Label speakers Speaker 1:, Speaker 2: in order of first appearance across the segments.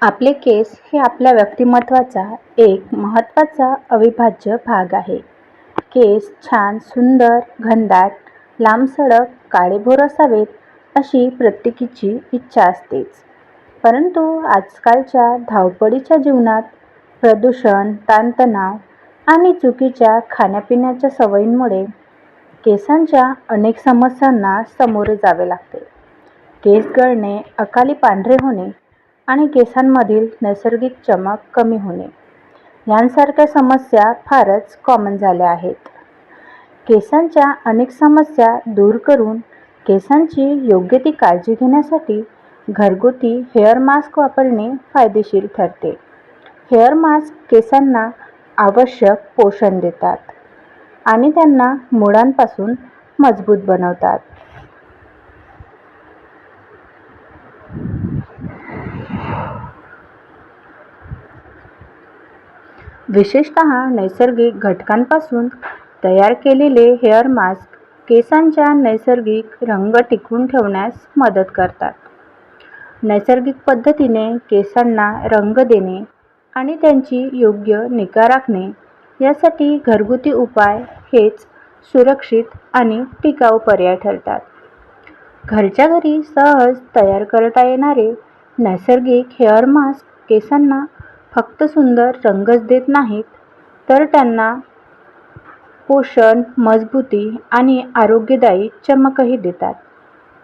Speaker 1: आपले केस हे आपल्या व्यक्तिमत्त्वाचा एक महत्त्वाचा अविभाज्य भाग आहे. केस छान, सुंदर, घनदाट, लांबसडक, काळेभोर असावेत अशी प्रत्येकीची इच्छा असतेच. परंतु आजकालच्या धावपळीच्या जीवनात प्रदूषण, ताणतणाव आणि चुकीच्या खाण्यापिण्याच्या सवयींमुळे केसांच्या अनेक समस्यांना सामोरे जावे लागते. केस गळणे, अकाली पांढरे होणे आणि केसांमधील नैसर्गिक चमक कमी होणे यांसारख्या समस्या फारच कॉमन झाल्या आहेत. केसांच्या अनेक समस्या दूर करून केसांची योग्य ती काळजी घेण्यासाठी घरगुती हेअर मास्क वापरणे फायदेशीर ठरते. हेअर मास्क केसांना आवश्यक पोषण देतात आणि त्यांना मुळांपासून मजबूत बनवतात. विशेषतः नैसर्गिक घटकांपासून तयार केलेले हेअर मास्क केसांच्या नैसर्गिक रंग टिकवून ठेवण्यास मदत करतात. नैसर्गिक पद्धतीने केसांना रंग देणे आणि त्यांची योग्य निगा राखणे यासाठी घरगुती उपाय हेच सुरक्षित आणि टिकाऊ पर्याय ठरतात. घरच्या घरी सहज तयार करता येणारे नैसर्गिक हेअर मास्क केसांना फक्त सुंदर रंगच देत नाहीत, तर त्यांना पोषण, मजबूती आणि आरोग्यदायी चमकही देतात.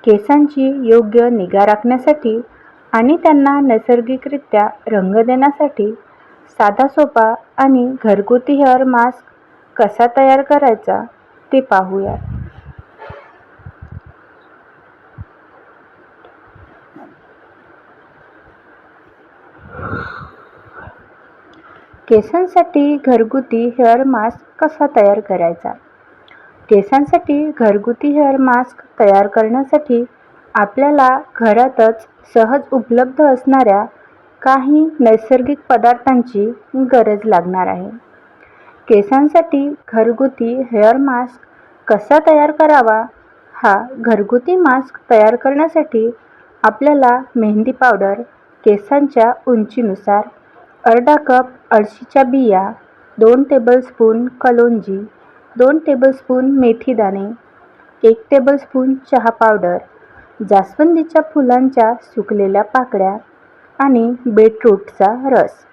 Speaker 1: केसांची योग्य निगा राखण्यासाठी आणि त्यांना नैसर्गिकरित्या रंग देण्यासाठी साधा सोपा आणि घरगुती हेअर मास्क कसा तयार करायचा ते पाहूया. केसांसाठी घरगुती हेअर मास्क कसा तयार करायचा? केसांसाठी घरगुती हेअर मास्क तयार करण्यासाठी आपल्याला घरातच सहज उपलब्ध असणाऱ्या काही नैसर्गिक पदार्थांची गरज लागणार आहे. केसांसाठी घरगुती हेअर मास्क कसा तयार करावा? हा घरगुती मास्क तयार करण्यासाठी आपल्याला मेहंदी पावडर केसांच्या उंचीनुसार, अर्धा कप अळशीच्या बिया, दोन टेबलस्पून कलोंजी, दोन टेबलस्पून मेथीदाणे, एक टेबलस्पून चहा पावडर, जास्वंदीच्या फुलांच्या सुकलेल्या पाकळ्या आणि बीटरूटचा रस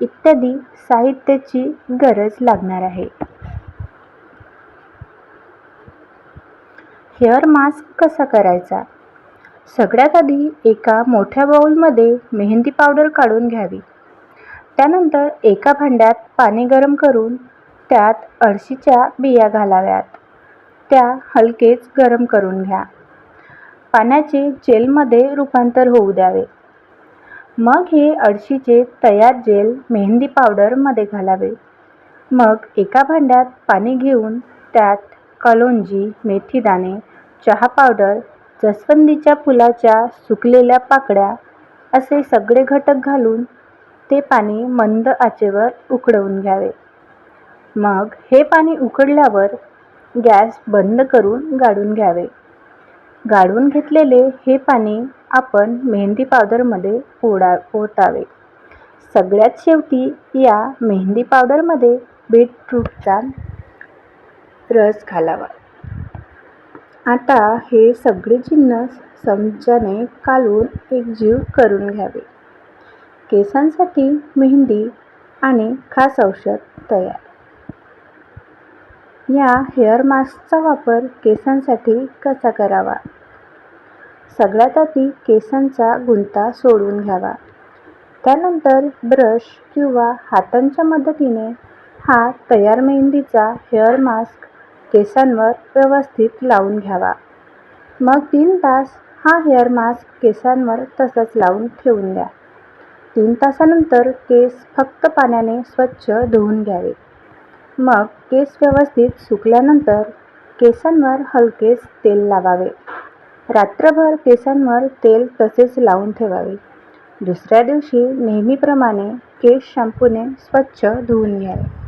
Speaker 1: इत्यादी साहित्याची गरज लागणार आहे. हेअर मास्क कसा करायचा? सगळ्यात आधी एका मोठ्या बाऊलमध्ये मेहंदी पावडर काढून घ्यावी. त्यानंतर एका भांड्यात पाणी गरम करून त्यात अळशीच्या बिया घालाव्यात. त्या हलकेच गरम करून घ्या. पाण्याचे जेलमध्ये रूपांतर होऊ द्यावे. मग हे अळशीचे तयार जेल मेहंदी पावडरमध्ये घालावे. मग एका भांड्यात पाणी घेऊन त्यात कलोंजी, मेथीदाणे, चहा पावडर, जसवंदीच्या फुलाच्या सुकलेल्या पाकळ्या असे सगळे घटक घालून ते पाणी मंद आचेवर उकळवून घ्यावे. मग हे पाणी उकळल्यावर गॅस बंद करून गाळून घ्यावे. गाळून घेतलेले हे पाणी आपण मेहंदी पावडरमध्ये ओतावे. सगळ्यात शेवटी या मेहंदी पावडरमध्ये बीटरूटचा रस घालावा. आता हे सगळे जिन्नस चमच्याने कालून एकजीव करून घ्यावे. केसांसाठी मेहंदी आणि खास औषध तयार! या हेअर मास्कचा वापर केसांसाठी कसा करावा? सगळ्यात आधी केसांचा गुंता सोडून घ्यावा. त्यानंतर ब्रश किंवा हातांच्या मदतीने हा तयार मेहंदीचा हेअर मास्क केसांवर व्यवस्थित लावून घ्यावा. मग तीन तास हा हेअर मास्क केसांवर तसाच लावून ठेवून द्या. तीन तासानंतर केस फक्त पाण्याने स्वच्छ धुवून घ्यावे. मग केस व्यवस्थित सुकल्यानंतर केसांवर हलकेच तेल लावावे. रात्रभर केसांवर तेल तसेच लावून ठेवावे. दुसऱ्या दिवशी नेहमीप्रमाणे केस शॅम्पूने स्वच्छ धुवून घ्यावे.